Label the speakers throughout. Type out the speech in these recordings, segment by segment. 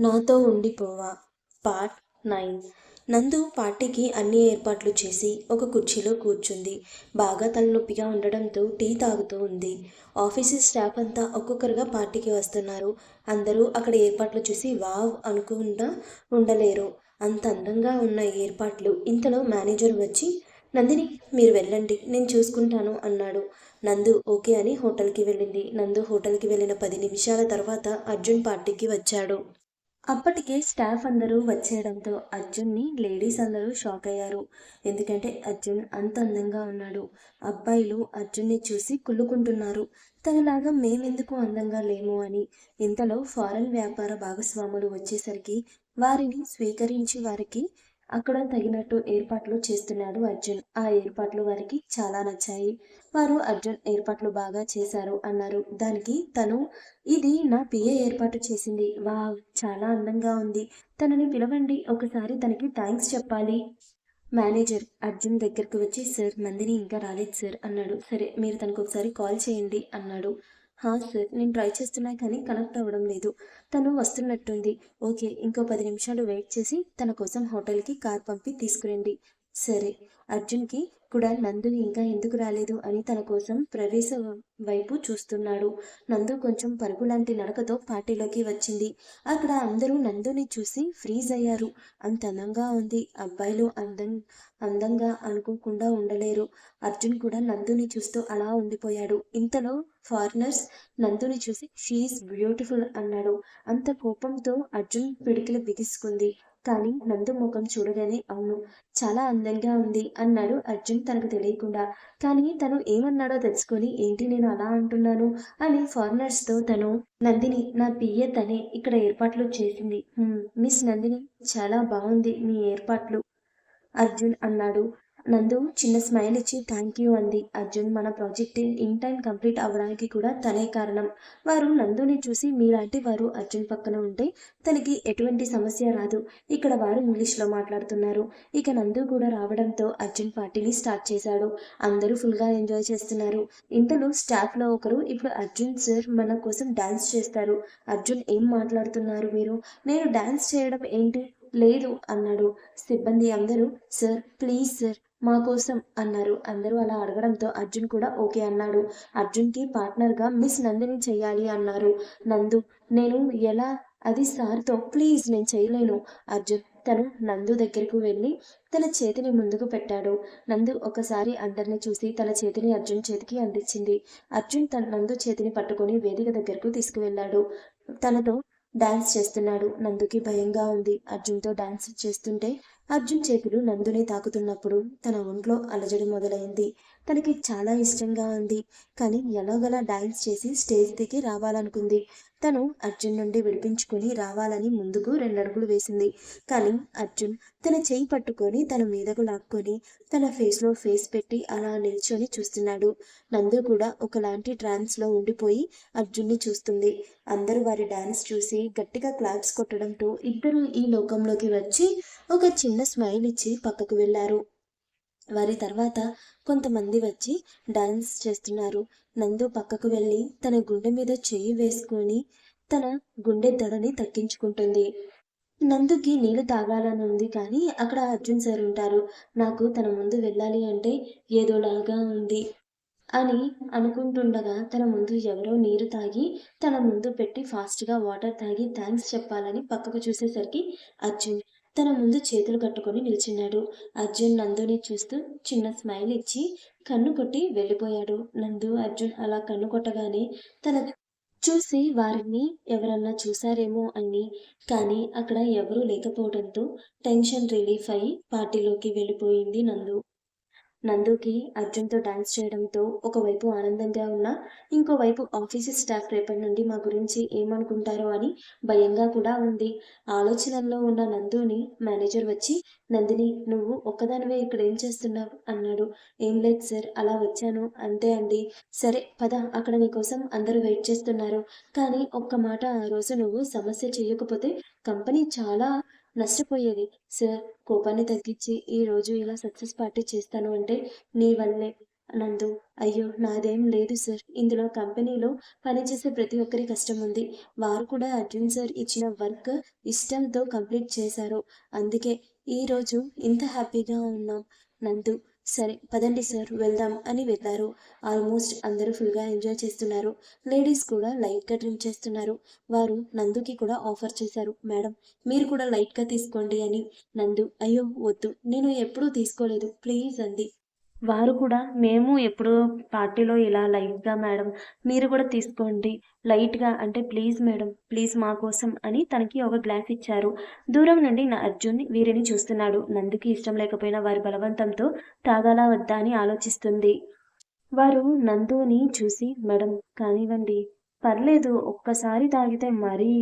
Speaker 1: నాతో ఉండిపోవా? Part nine. నందు పార్టీకి అన్ని ఏర్పాట్లు చేసి ఒక కుర్చీలో కూర్చుంది. బాగా తలనొప్పిగా ఉండడంతో టీ తాగుతూ ఉంది. ఆఫీసు స్టాఫ్ అంతా ఒక్కొక్కరుగా పార్టీకి వస్తున్నారు. అందరూ అక్కడ ఏర్పాట్లు చూసి వావ్ అనుకుండా ఉండలేరు. అంత అందంగా ఉన్న ఏర్పాట్లు. ఇంతలో మేనేజర్ వచ్చి నందిని మీరు వెళ్ళండి. నేను చూసుకుంటాను అన్నాడు. నందు ఓకే అని హోటల్కి వెళ్ళింది. నందు హోటల్కి వెళ్ళిన పది నిమిషాల తర్వాత అర్జున్ పార్టీకి వచ్చాడు. అప్పటికే స్టాఫ్ అందరూ వచ్చేయడంతో అర్జున్ని లేడీస్ అందరూ షాక్ అయ్యారు. ఎందుకంటే అర్జున్ అంత అందంగా ఉన్నాడు. అబ్బాయిలు అర్జున్ని చూసి కుళ్ళుకుంటున్నారు. తనలాగా మేమెందుకు అందంగా లేము అని. ఇంతలో ఫారెన్ వ్యాపార భాగస్వాములు వచ్చేసరికి వారిని స్వీకరించి వారికి అక్కడ తగినట్టు ఏర్పాట్లు చేస్తున్నాడు అర్జున్. ఆ ఏర్పాట్లు వారికి చాలా నచ్చాయి. వారు అర్జున్ ఏర్పాట్లు బాగా చేశారు అన్నారు. దానికి తను ఇది నా పిఏ ఏర్పాటు చేసింది. వావ్ చాలా అందంగా ఉంది. తనని పిలవండి. ఒకసారి తనకి థ్యాంక్స్ చెప్పాలి. మేనేజర్ అర్జున్ దగ్గరకు వచ్చి సార్ నందిని ఇంకా రాలేదు సార్ అన్నాడు. సరే మీరు తనకు ఒకసారి కాల్ చేయండి అన్నాడు. హా సార్ నేను ట్రై చేస్తున్నా కానీ కనెక్ట్ అవ్వడం లేదు. తను వస్తున్నట్టుంది. ఓకే ఇంకో పది నిమిషాలు వెయిట్ చేసి తన కోసం హోటల్కి కార్ పంపి తీసుకురండి. సరే అర్జున్కి కూడా నందు ఇంకా ఎందుకు రాలేదు అని తన కోసం ప్రవేశ వైపు చూస్తున్నాడు. నందు కొంచెం పరుగు లాంటి నడకతో పార్టీలోకి వచ్చింది. అక్కడ అందరూ నందుని చూసి ఫ్రీజ్ అయ్యారు. అంత అందంగా ఉంది. అబ్బాయిలు అందం అందంగా అనుకోకుండా ఉండలేరు. అర్జున్ కూడా నందుని చూస్తూ అలా ఉండిపోయాడు. ఇంతలో ఫారినర్స్ నందుని చూసి షీఈస్ బ్యూటిఫుల్ అన్నాడు. అంత కోపంతో అర్జున్ పిడికిలు బిగుసుకుంది. కానీ నందు ముఖం చూడగానే అవును చాలా అందంగా ఉంది అన్నాడు అర్జున్ తనకు తెలియకుండా. కానీ తను ఏమన్నాడో తెలుసుకొని ఏంటి నేను అలా అంటున్నాను అని ఫారినర్స్తో తను నందిని నా పియ్య తనే ఇక్కడ ఏర్పాట్లు చేసింది. మిస్ నందిని చాలా బాగుంది మీ ఏర్పాట్లు అర్జున్ అన్నాడు. నందు చిన్న స్మైల్ ఇచ్చి థ్యాంక్ యూ అంది. అర్జున్ మన ప్రాజెక్ట్ ఇన్ టైం కంప్లీట్ అవ్వడానికి కూడా తనే కారణం. వారు నందుని చూసి మీలాంటి వారు అర్జున్ పక్కన ఉంటే తనకి ఎటువంటి సమస్య రాదు. ఇక్కడ వారు ఇంగ్లీష్లో మాట్లాడుతున్నారు. ఇక నందు కూడా రావడంతో అర్జున్ పార్టీని స్టార్ట్ చేశాడు. అందరూ ఫుల్గా ఎంజాయ్ చేస్తున్నారు. ఇంతలో స్టాఫ్లో ఒకరు ఇప్పుడు అర్జున్ సార్ మన కోసం డాన్స్ చేస్తారు. అర్జున్ ఏం మాట్లాడుతున్నారు మీరు? నేను డాన్స్ చేయడం ఏంటి? లేదు అన్నాడు. సిబ్బంది అందరూ సార్ ప్లీజ్ సార్ మా కోసం అన్నారు. అందరూ అలా అడగడంతో అర్జున్ కూడా ఓకే అన్నాడు. అర్జున్కి పార్ట్నర్గా మిస్ నందిని చెయ్యాలి అన్నారు. నందు నేను ఎలా? అది సార్తో ప్లీజ్ నేను చేయలేను. అర్జున్ తను నందు దగ్గరకు వెళ్ళి తన చేతిని ముందుకు పెట్టాడు. నందు ఒకసారి అందరిని చూసి తన చేతిని అర్జున్ చేతికి అందించింది. అర్జున్ తన నందు చేతిని పట్టుకొని వేదిక దగ్గరకు తీసుకువెళ్ళాడు. తనతో డాన్స్ చేస్తున్నాడు. నందుకి భయంగా ఉంది. అర్జున్తో డాన్స్ చేస్తుంటే అర్జున్ చేతులు నందుని తాకుతున్నప్పుడు తన ఒంట్లో అలజడి మొదలైంది. తనకి చాలా ఇష్టంగా ఉంది. కానీ ఎలాగలా డాన్స్ చేసి స్టేజ్ దిగి రావాలనుకుంది. తను అర్జున్ నుండి విడిపించుకొని రావాలని ముందుకు రెండడుగులు వేసింది. కానీ అర్జున్ తన చేయి పట్టుకొని తన మీదకు లాక్కొని తన ఫేస్లో ఫేస్ పెట్టి అలా నిల్చొని చూస్తున్నాడు. నందు కూడా ఒకలాంటి ట్రాన్స్లో ఉండిపోయి అర్జున్ని చూస్తుంది. అందరూ వారి డాన్స్ చూసి గట్టిగా క్లాప్స్ కొట్టడంతో ఇద్దరు ఈ లోకంలోకి వచ్చి ఒక చిన్న స్మైల్ ఇచ్చి పక్కకు వెళ్ళారు. వారి తర్వాత కొంతమంది వచ్చి డాన్స్ చేస్తున్నారు. నందు పక్కకు వెళ్ళి తన గుండె మీద చెయ్యి వేసుకొని తన గుండె దడని తగ్గించుకుంటుంది. నందుకి నీళ్ళు తాగాలని ఉంది కానీ అక్కడ అర్జున్ సార్ ఉంటారు. నాకు తన ముందు వెళ్ళాలి అంటే ఏదోలాగా ఉంది అని అనుకుంటుండగా తన ముందు ఎవరో నీరు తాగి తన ముందు పెట్టి ఫాస్ట్గా వాటర్ తాగి థ్యాంక్స్ చెప్పాలని పక్కకు చూసేసరికి అర్జున్ తన ముందు చేతులు కట్టుకొని నిల్చున్నాడు. అర్జున్ నందుని చూస్తూ చిన్న స్మైల్ ఇచ్చి కన్ను కొట్టి వెళ్ళిపోయాడు. నందు అర్జున్ అలా కన్ను కొట్టగానే తన చూసి వారిని ఎవరన్నా చూశారేమో అని. కానీ అక్కడ ఎవరూ లేకపోవడంతో టెన్షన్ రిలీఫ్ అయి పార్టీలోకి వెళ్ళిపోయింది నందు. నందుకి అర్జున్తో డాన్స్ చేయడంతో ఒకవైపు ఆనందంగా ఉన్నా ఇంకోవైపు ఆఫీసు స్టాఫ్ రేపటి నుండి మా గురించి ఏమనుకుంటారో అని భయంగా కూడా ఉంది. ఆలోచనల్లో ఉన్న నందుని మేనేజర్ వచ్చి నందిని నువ్వు ఒక్కదానివే ఇక్కడ ఏం చేస్తున్నావు? అన్నాడు. ఏం లేదు సార్ అలా వచ్చాను. అంతే అండి. సరే పద. అక్కడ నీకోసం అందరూ వెయిట్ చేస్తున్నారు. కానీ ఒక్క మాట ఆ రోజు నువ్వు సమస్య చేయకపోతే కంపెనీ చాలా నష్టపోయేది. సార్ కోపాన్ని తగ్గించి ఈ రోజు ఇలా సక్సెస్ పార్టీ చేస్తాను అంటే నీ వల్లే. నందు అయ్యో నాదేం లేదు సార్. ఇందులో కంపెనీలో పనిచేసే ప్రతి ఒక్కరి కష్టం ఉంది. వారు కూడా అర్జున్ సార్ ఇచ్చిన వర్క్ ఇష్టంతో కంప్లీట్ చేశారు. అందుకే ఈరోజు ఇంత హ్యాపీగా ఉన్నాం. నందు సరే పదండి సార్ వెళ్దాం అని వెళ్ళారు ఆల్మోస్ట్ అందరూ ఫుల్గా ఎంజాయ్ చేస్తున్నారు. లేడీస్ కూడా లైట్గా డ్రింక్ చేస్తున్నారు. వారు నందుకి కూడా ఆఫర్ చేశారు. మేడం మీరు కూడా లైట్గా తీసుకోండి అని. నందు అయ్యో వద్దు. నేను ఎప్పుడూ తీసుకోలేదు. ప్లీజ్ అంది. వారు కూడా మేము ఎప్పుడూ పార్టీలో ఇలా లైట్గా మేడం మీరు కూడా తీసుకోండి లైట్గా అంటే ప్లీజ్ మేడం ప్లీజ్ మా కోసం అని తనకి ఒక గ్లాస్ ఇచ్చారు. దూరం నుండి నా అర్జున్ వీరిని చూస్తున్నాడు. నందుకి ఇష్టం లేకపోయినా వారి బలవంతంతో తాగాలా వద్దా అని ఆలోచిస్తుంది. వారు నందుని చూసి మేడం కానివ్వండి పర్లేదు ఒక్కసారి తాగితే మరీ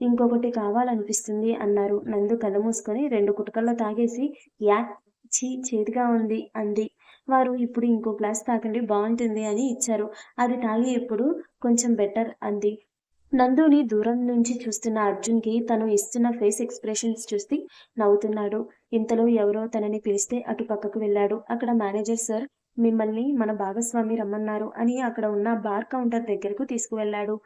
Speaker 1: ఇంకొకటి కావాలనిపిస్తుంది అన్నారు. నందు కళ్ళు మూసుకొని రెండు కుటుకల్లో తాగేసి యా చీ చేతిగా ఉంది అంది. వారు ఇప్పుడు ఇంకో గ్లాస్ తాగండి బాగుంటుంది అని ఇచ్చారు. అది తాగి ఇప్పుడు కొంచెం బెటర్ అంది. నందుని దూరం నుంచి చూస్తున్న అర్జున్కి తను ఇస్తున్న ఫేస్ ఎక్స్ప్రెషన్స్ చూసి నవ్వుతున్నాడు. ఇంతలో ఎవరో తనని పిలిస్తే అటు పక్కకు వెళ్ళాడు. అక్కడ మేనేజర్ సార్ మిమ్మల్ని మన భాగస్వామి రమ్మన్నారు అని అక్కడ ఉన్న బార్ కౌంటర్ దగ్గరకు తీసుకువెళ్ళాడు.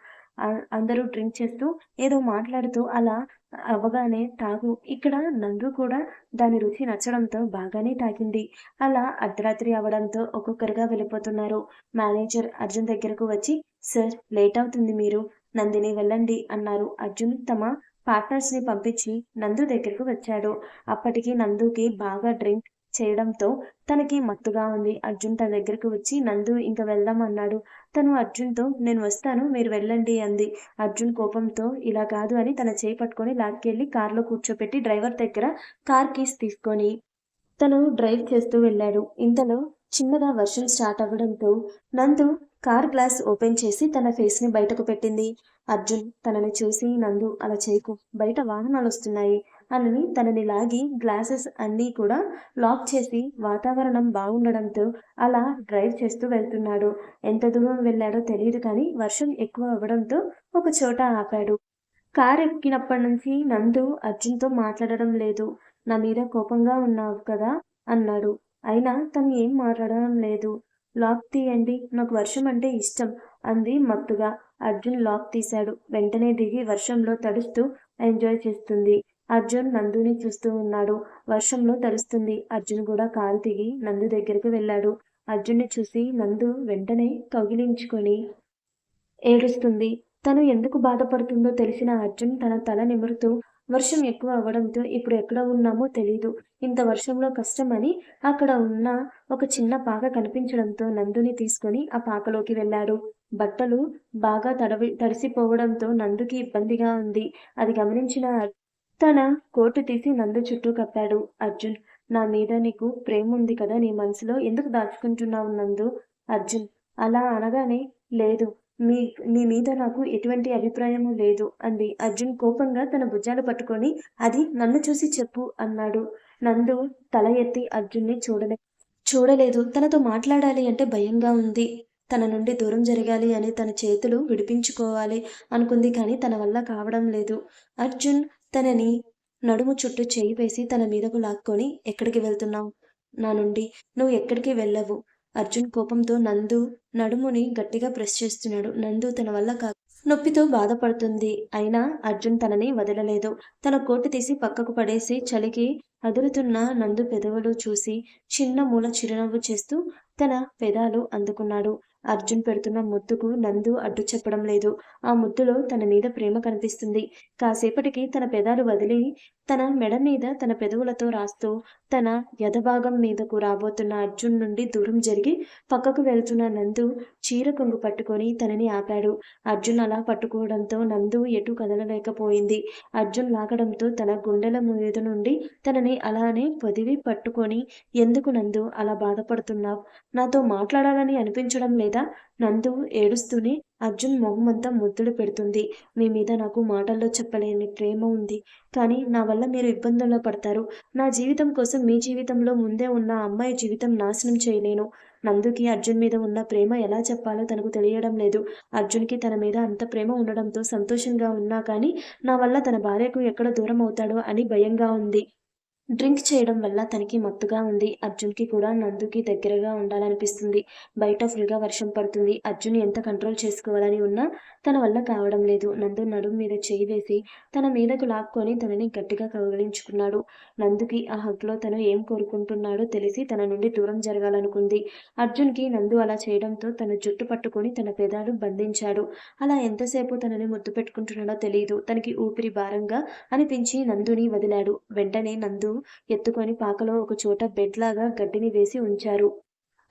Speaker 1: అందరూ డ్రింక్ చేస్తూ ఏదో మాట్లాడుతూ అలా అవ్వగానే తాగు. ఇక్కడ నందు కూడా దాని రుచి నచ్చడంతో బాగానే తాగింది. అలా అర్ధరాత్రి అవడంతో ఒక్కొక్కరుగా వెళ్ళిపోతున్నారు. మేనేజర్ అర్జున్ దగ్గరకు వచ్చి సార్ లేట్ అవుతుంది మీరు. నందిని వెళ్ళండి అన్నారు. అర్జున్ తమ పార్ట్నర్స్ని పంపించి నందు దగ్గరకు వచ్చాడు. అప్పటికి నందుకి బాగా డ్రింక్ చేయడంతో తనకి మత్తుగా ఉంది. అర్జున్ తన దగ్గరకు వచ్చి నందు ఇంకా వెళ్దాం అన్నాడు. తను అర్జున్తో నేను వస్తాను మీరు వెళ్ళండి అంది. అర్జున్ కోపంతో ఇలా కాదు అని తన చేయి పట్టుకొని లాక్కెళ్ళి కార్లో కూర్చోపెట్టి డ్రైవర్ దగ్గర కార్ కీస్ తీసుకొని తను డ్రైవ్ చేస్తూ వెళ్ళాడు. ఇంతలో చిన్నగా వర్షం స్టార్ట్ అవ్వడంతో నందు కార్ గ్లాస్ ఓపెన్ చేసి తన ఫేస్ని బయటకు పెట్టింది. అర్జున్ తనని చూసి నందు అలా చేయకు. బయట వాహనాలు వస్తున్నాయి. అని తనని లాగి గ్లాసెస్ అన్నీ కూడా లాక్ చేసి వాతావరణం బాగుండడంతో అలా డ్రైవ్ చేస్తూ వెళ్తున్నాడు. ఎంత దూరం వెళ్ళాడో తెలియదు కానీ వర్షం ఎక్కువ అవ్వడంతో ఒక చోట ఆపాడు. కార్ ఎక్కినప్పటి నుంచి నందు అర్జున్తో మాట్లాడడం లేదు. నా మీద కోపంగా ఉన్నావు కదా అన్నాడు. అయినా తను ఏం మాట్లాడడం లేదు. లాక్ తీయండి నాకు వర్షం అంటే ఇష్టం అంది మత్తుగా. అర్జున్ లాక్ తీశాడు. వెంటనే దిగి వర్షంలో తడుస్తూ ఎంజాయ్ చేస్తుంది. అర్జున్ నందుని చూస్తూ ఉన్నాడు. వర్షంలో తడుస్తుంది. అర్జున్ కూడా కారు దిగి నందు దగ్గరికి వెళ్ళాడు. అర్జున్ని చూసి నందు వెంటనే కౌగిలించుకొని ఏడుస్తుంది. తను ఎందుకు బాధపడుతుందో తెలిసిన అర్జున్ తన తల నిమురుతూ వర్షం ఎక్కువ అవ్వడంతో ఇప్పుడు ఎక్కడ ఉన్నామో తెలీదు. ఇంత వర్షంలో కష్టమని అక్కడ ఉన్న ఒక చిన్న పాక కనిపించడంతో నందుని తీసుకొని ఆ పాకలోకి వెళ్ళాడు. బట్టలు బాగా తడవి తడిసిపోవడంతో నందుకి ఇబ్బందిగా ఉంది. అది గమనించిన తన కోటు తీసి నందు చుట్టూ కప్పాడు. అర్జున్ నా మీద నీకు ప్రేమ ఉంది కదా నీ మనసులో? ఎందుకు దాచుకుంటున్నావు నందు? అర్జున్ అలా అనగానే లేదు మీ మీ మీద నాకు ఎటువంటి అభిప్రాయము లేదు అంది. అర్జున్ కోపంగా తన భుజాలు పట్టుకొని అది నన్ను చూసి చెప్పు అన్నాడు. నందు తల ఎత్తి అర్జున్ని చూడలే చూడలేదు. తనతో మాట్లాడాలి అంటే భయంగా ఉంది. తన నుండి దూరం జరగాలి అని తన చేతులు విడిపించుకోవాలి అనుకుంది కానీ తన వల్ల కావడం లేదు. అర్జున్ తనని నడుము చుట్టూ చేయి వేసి తన మీదకు లాక్కొని ఎక్కడికి వెళ్తున్నావు? నా నుండి నువ్వు ఎక్కడికి వెళ్ళవు? అర్జున్ కోపంతో నందు నడుముని గట్టిగా ప్రెస్ చేస్తున్నాడు. నందు తన వల్ల కా నొప్పితో బాధపడుతుంది. అయినా అర్జున్ తనని వదలలేదు. తన కోటు తీసి పక్కకు పడేసి చలికి అదురుతున్న నందు పెదవులు చూసి చిన్న మూల చిరునవ్వు చేస్తూ తన పెదాలు అందుకున్నాడు. అర్జున్ పెడుతున్న ముద్దుకు నందు అడ్డు చెప్పడం లేదు. ఆ ముద్దులో తన మీద ప్రేమ కనిపిస్తుంది. కాసేపటికి తన పెదాలు వదిలి తన మెడ మీద తన పెదవులతో రాస్తూ తన యథభాగం మీదకు రాబోతున్న అర్జున్ నుండి దూరం జరిగి పక్కకు వెళ్తున్న నందు చీర కొంగు పట్టుకొని తనని ఆపాడు. అర్జున్ అలా పట్టుకోవడంతో నందు ఎటు కదలలేకపోయింది. అర్జున్ లాగడంతో తన గుండెల మీద నుండి తనని అలానే పొదివి పట్టుకొని ఎందుకు నందు? అలా బాధపడుతున్నావు? నాతో మాట్లాడాలని అనిపించడం లేదు. నందు ఏడుస్తూనే అర్జున్ మొహమంతా ముద్దులు పెడుతుంది. మీ మీద నాకు మాటల్లో చెప్పలేని ప్రేమ ఉంది. కానీ నా వల్ల మీరు ఇబ్బందుల్లో పడతారు. నా జీవితం కోసం మీ జీవితంలో ముందే ఉన్న అమ్మాయి జీవితం నాశనం చేయలేను. నందుకి అర్జున్ మీద ఉన్న ప్రేమ ఎలా చెప్పాలో తనకు తెలియడం లేదు. అర్జున్కి తన మీద అంత ప్రేమ ఉండడంతో సంతోషంగా ఉన్నా కానీ నా వల్ల తన భార్యకు ఎక్కడ దూరం అవుతాడో అని భయంగా ఉంది. డ్రింక్ చేయడం వల్ల తనకి మత్తుగా ఉంది. అర్జున్కి కూడా నందుకి దగ్గరగా ఉండాలనిపిస్తుంది. బయట ఫుల్గా వర్షం పడుతుంది. అర్జున్ ఎంత కంట్రోల్ చేసుకోవాలని ఉన్నా తన వల్ల కావడం లేదు. నందు నడుం మీద చేయి వేసి తన మీదకు లాక్కొని తనని గట్టిగా కౌగిలించుకున్నాడు. నందుకి ఆ హగ్లో తను ఏం కోరుకుంటున్నాడో తెలిసి తన నుండి దూరం జరగాలనుకుంది. అర్జున్కి నందు అలా చేయడంతో తన జుట్టు పట్టుకొని తన పెదాలు బంధించాడు. అలా ఎంతసేపు తనని ముద్దు పెట్టుకుంటున్నాడో తెలియదు తనకి ఊపిరి భారంగా అనిపించి నందుని వదిలాడు. వెంటనే నందు ఎత్తుకొని పాకలో ఒక చోట బెడ్ లాగా గడ్డిని వేసి ఉంచారు.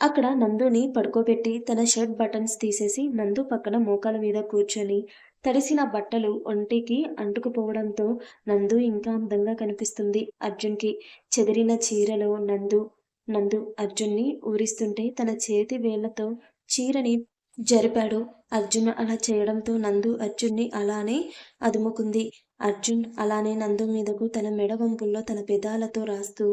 Speaker 1: అక్కడ నందుని పడుకోబెట్టి తన షర్ట్ బటన్స్ తీసేసి నందు పక్కన మోకాల మీద కూర్చొని తడిసిన బట్టలు ఒంటికి అంటుకుపోవడంతో నందు ఇంకా అందంగా కనిపిస్తుంది. అర్జున్కి చెదిరిన చీరలో నందు నందు అర్జున్ని ఊరిస్తుంటే తన చేతి వేళ్ళతో చీరని జరిపాడు. అర్జున్ అలా చేయడంతో నందు అర్జున్ని అలానే అదుముకుంది. అర్జున్ అలానే నందు మీదకు తన మెడ వంపుల్లో తన పెదాలతో రాస్తూ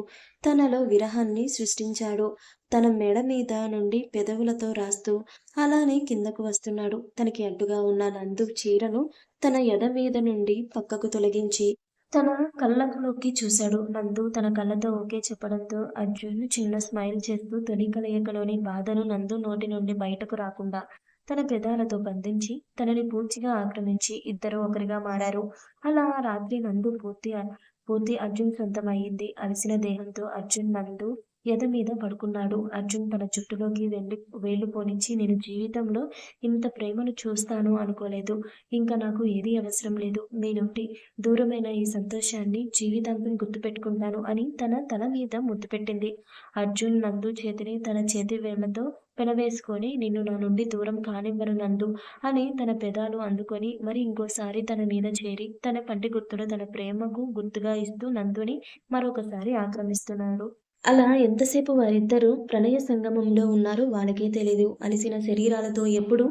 Speaker 1: తనలో విరహాన్ని సృష్టించాడు. తన మెడ మీద నుండి పెదవులతో రాస్తూ అలానే కిందకు వస్తున్నాడు. తనకి అడ్డుగా ఉన్న నందు చీరను తన ఎద మీద నుండి పక్కకు తొలగించి తన కళ్ళలోకి చూశాడు. నందు తన కళ్ళతో ఓకే చెప్పడంతో అర్జున్ చిన్న స్మైల్ చేస్తూ తొలి కలయికలోని బాధను నందు నోటి నుండి బయటకు రాకుండా తన పెదాలతో బంధించి తనని పూర్తిగా ఆక్రమించి ఇద్దరు ఒకరిగా మారారు. అలా ఆ రాత్రి నందు పూర్తి పూర్తి అర్జున్ సొంతమయ్యింది. అలసిన దేహంతో అర్జున్ నందు ఎద మీద పడుకున్నాడు. అర్జున్ తన చుట్టులోకి వెళ్ళి వేళ్ళు పోనించి నేను జీవితంలో ఇంత ప్రేమను చూస్తాను అనుకోలేదు. ఇంకా నాకు ఏది అవసరం లేదు. మీ నుండి దూరమైన ఈ సంతోషాన్ని జీవితాంతం గుర్తుపెట్టుకుంటాను అని తన తల మీద ముద్దు పెట్టింది. అర్జున్ నందు చేతిని తన చేతి వేళ్ళతో పెనవేసుకొని నిన్ను నా నుండి దూరం కానివ్వను నందు అని తన పెదాలు అందుకొని మరి ఇంకోసారి తన మీద చేరి తన పంటి గుర్తును తన ప్రేమకు గుర్తుగా ఇస్తూ నందుని మరొకసారి ఆక్రమిస్తున్నాడు. అలా ఎంతసేపు వారిద్దరూ ప్రణయ సంగమంలో ఉన్నారో వాళ్ళకే తెలీదు. అలిసిన శరీరాలతో ఎప్పుడు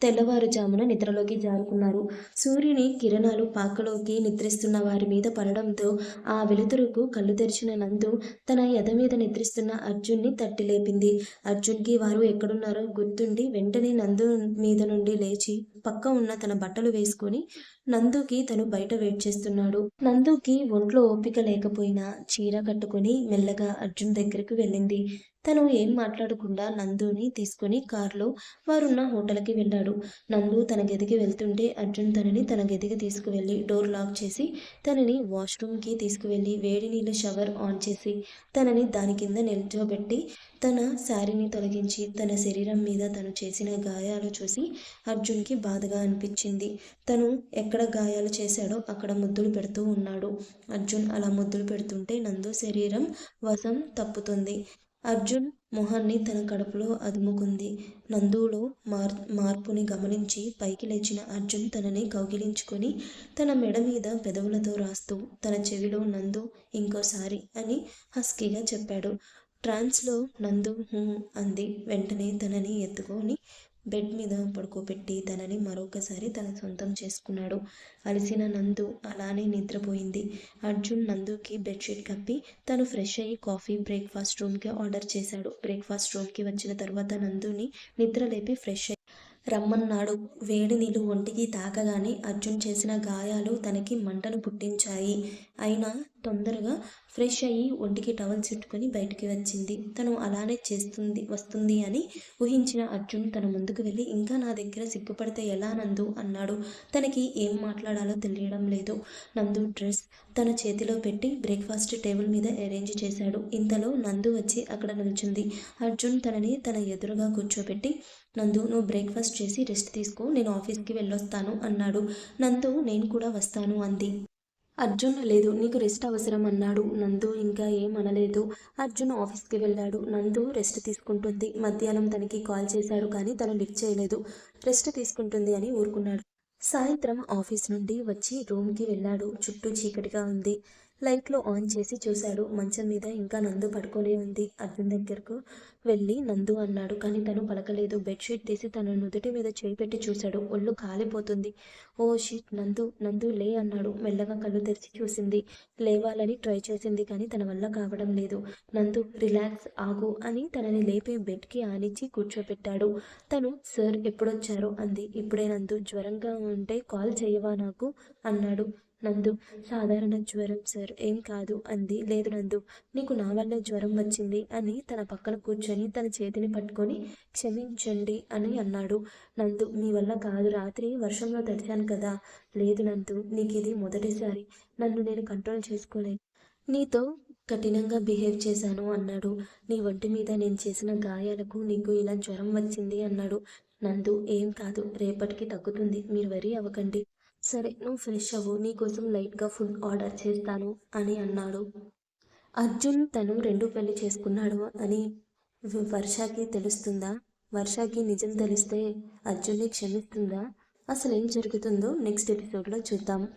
Speaker 1: తెల్లవారుజామున నిద్రలోకి జారుకున్నారు. సూర్యుని కిరణాలు పాకలోకి నిద్రిస్తున్న వారి మీద పడడంతో ఆ వెలుతురుకు కళ్ళు తెరిచిన నందు తన ఎద మీద నిద్రిస్తున్న అర్జున్ని తట్టి లేపింది అర్జున్కి వారు ఎక్కడున్నారో గుర్తుండి వెంటనే నందు మీద నుండి లేచి పక్క ఉన్న తన బట్టలు వేసుకొని నందుకి తను బయట వెయిట్ చేస్తున్నాడు. నందుకి ఒంట్లో ఓపిక లేకపోయినా చీర కట్టుకొని మెల్లగా అర్జున్ దగ్గరికి వెళ్ళింది. తను ఏం మాట్లాడకుండా నందుని తీసుకుని కారులో వారున్న హోటల్కి వెళ్ళాడు. నందు తన గదికి వెళ్తుంటే అర్జున్ తనని తన గదికి తీసుకువెళ్ళి డోర్ లాక్ చేసి తనని వాష్రూమ్కి తీసుకువెళ్ళి వేడి నీళ్ళ షవర్ ఆన్ చేసి తనని దాని కింద నిల్చోబెట్టి తన శారీని తొలగించి తన శరీరం మీద తను చేసిన గాయాలు చూసి అర్జున్కి బాధగా అనిపించింది. తను ఎక్కడ గాయాలు చేశాడో అక్కడ ముద్దులు పెడుతూ ఉన్నాడు. అర్జున్ అలా ముద్దులు పెడుతుంటే నందు శరీరం వశం తప్పుతుంది. అర్జున్ మొహాన్ని తన కడుపులో అదుముకుంది. నందులో మార్ మార్పుని గమనించి పైకి లేచిన అర్జున్ తనని కౌగిలించుకొని తన మెడ మీద పెదవులతో రాస్తూ తన చెవిలో నందు ఇంకోసారి అని హస్కీగా చెప్పాడు. ట్రాన్స్లో నందు అంది. వెంటనే తనని ఎత్తుకొని బెడ్ మీద పడుకోబెట్టి తనని మరొకసారి తన సొంతం చేసుకున్నాడు. అలసిన నందు అలానే నిద్రపోయింది. అర్జున్ నందుకి బెడ్షీట్ కప్పి తను ఫ్రెష్ అయ్యి కాఫీ బ్రేక్ఫాస్ట్ రూమ్కి ఆర్డర్ చేశాడు. బ్రేక్ఫాస్ట్ రూమ్కి వచ్చిన తర్వాత నందుని నిద్ర లేపి ఫ్రెష్ అయ్యి రమ్మన్నాడు. వేడి నీళ్ళు ఒంటికి తాకగానే అర్జున్ చేసిన గాయాలు తనకి మంటను పుట్టించాయి. అయినా తొందరగా ఫ్రెష్ అయ్యి ఒంటికి టవల్ చుట్టుకొని బయటికి వచ్చింది. తను అలానే చేస్తుంది వస్తుంది అని ఊహించిన అర్జున్ తన ముందుకు వెళ్ళి ఇంకా నా దగ్గర సిగ్గుపడితే ఎలా నందు? అన్నాడు. తనకి ఏం మాట్లాడాలో తెలియడం లేదు. నందు డ్రెస్ తన చేతిలో పెట్టి బ్రేక్ఫాస్ట్ టేబుల్ మీద అరేంజ్ చేశాడు. ఇంతలో నందు వచ్చి అక్కడ నిల్చుంది. అర్జున్ తనని తన ఎదురుగా కూర్చోబెట్టి నందు నువ్వు బ్రేక్ఫాస్ట్ చేసి రెస్ట్ తీసుకో నేను ఆఫీస్కి వెళ్ళొస్తాను అన్నాడు. నందు నేను కూడా వస్తాను అంది. అర్జున్ లేదు నీకు రెస్ట్ అవసరం అన్నాడు. నందు ఇంకా ఏం అనలేదు. అర్జున్ ఆఫీస్కి వెళ్ళాడు. నందు రెస్ట్ తీసుకుంటుంది. మధ్యాహ్నం తనకి కాల్ చేశాడు కానీ తను లిఫ్ట్ చేయలేదు. రెస్ట్ తీసుకుంటుంది అని ఊరుకున్నాడు. సాయంత్రం ఆఫీస్ నుండి వచ్చి రూమ్కి వెళ్ళాడు. చుట్టూ చీకటిగా ఉంది. లైట్లు ఆన్ చేసి చూశాడు. మంచం మీద ఇంకా నందు పడుకోలే ఉంది. అర్జున్ దగ్గరకు వెళ్ళి నందు అన్నాడు. కానీ తను పలకలేదు. బెడ్షీట్ తీసి తన నుదుటి మీద చేయి పెట్టి చూశాడు. ఒళ్ళు కాలిపోతుంది. ఓ షీట్ నందు నందు లే అన్నాడు. మెల్లగా కళ్ళు తెరిచి చూసింది. లేవాలని ట్రై చేసింది కానీ తన వల్ల కావడం లేదు. నందు రిలాక్స్ ఆగు అని తనని లేపి బెడ్కి ఆనిచ్చి కూర్చోపెట్టాడు. తను సార్ ఎప్పుడొచ్చారో అంది. ఇప్పుడే నందు జ్వరంగా ఉంటే కాల్ చేయవా నాకు? అన్నాడు. నందు సాధారణ జ్వరం సార్ ఏం కాదు అంది. లేదు నందు నీకు నా వల్లే జ్వరం వచ్చింది అని తన పక్కన కూర్చొని తన చేతిని పట్టుకొని క్షమించండి అని అన్నాడు. నందు మీ వల్ల కాదు రాత్రి వర్షంలో తడిచాను కదా. లేదు నందు నీకు ఇది మొదటిసారి. నన్ను నేను కంట్రోల్ చేసుకోలేను నీతో కఠినంగా బిహేవ్ చేశాను అన్నాడు. నీ ఒంటి మీద నేను చేసిన గాయాలకు నీకు ఇలా జ్వరం వచ్చింది అన్నాడు. నందు ఏం కాదు రేపటికి తగ్గుతుంది. మీరు వరి అవ్వకండి. సరే నువ్వు ఫ్రెష్ అవ్వు. నీకోసం లైట్గా ఫుడ్ ఆర్డర్ చేస్తాను అని అన్నాడు. అర్జున్ తను రెండు పెళ్ళి చేసుకున్నాడు అని వర్షాకి వర్షకి తెలుస్తుందా? వర్షకి నిజం తెలిస్తే అర్జున్ని క్షమిస్తుందా? అసలు ఏం జరుగుతుందో నెక్స్ట్ ఎపిసోడ్లో చూద్దాం.